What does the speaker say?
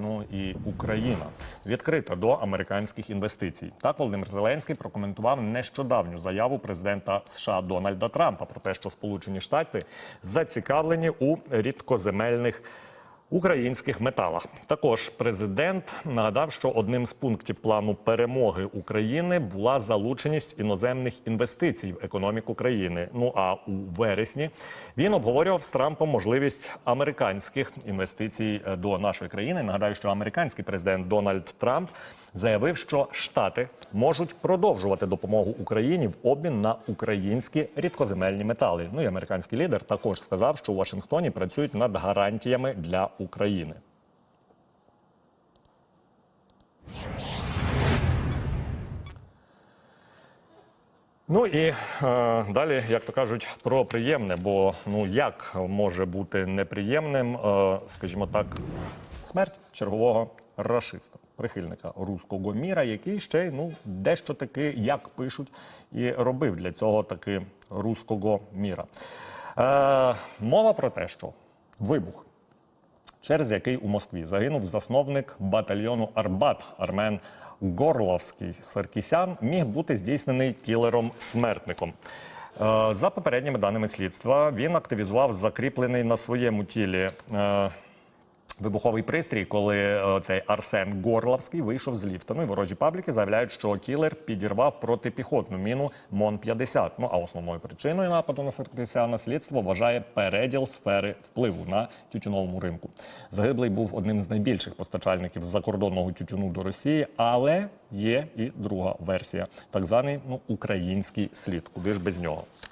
Ну і Україна відкрита до американських інвестицій. Так Володимир Зеленський прокоментував нещодавню заяву президента США Дональда Трампа про те, що Сполучені Штати зацікавлені у рідкоземельних. Українських металах також президент нагадав, що одним з пунктів плану перемоги України була залученість іноземних інвестицій в економіку країни. Ну а у вересні він обговорював з Трампом можливість американських інвестицій е, до нашої країни. Нагадаю, що американський президент Дональд Трамп заявив, що Штати можуть продовжувати допомогу Україні в обмін на українські рідкоземельні метали. Ну і американський лідер також сказав, що у Вашингтоні працюють над гарантіями для України. Ну і е, далі, як то кажуть, про приємне, бо ну як може бути неприємним, е, скажімо так, смерть чергового рашиста, прихильника руського міра, який ще ну дещо таки, як пишуть, і робив для цього таки руського міра. Е, мова про те, що вибух через який у Москві загинув засновник батальйону Арбат Армен Горловський Саркісян, міг бути здійснений кілером-смертником. Е, За попередніми даними слідства, він активізував закріплений на своєму тілі. Вибуховий пристрій, коли е, цей Арсен Горловський вийшов з ліфта. Ну і ворожі пабліки заявляють, що кілер підірвав протипіхотну міну МОН-50. Ну а основною причиною нападу на Саркісяна слідство вважає переділ сфери впливу на тютюновому ринку. Загиблий був одним з найбільших постачальників закордонного тютюну до Росії, але є і друга версія, так званий ну український слід. Куди ж без нього?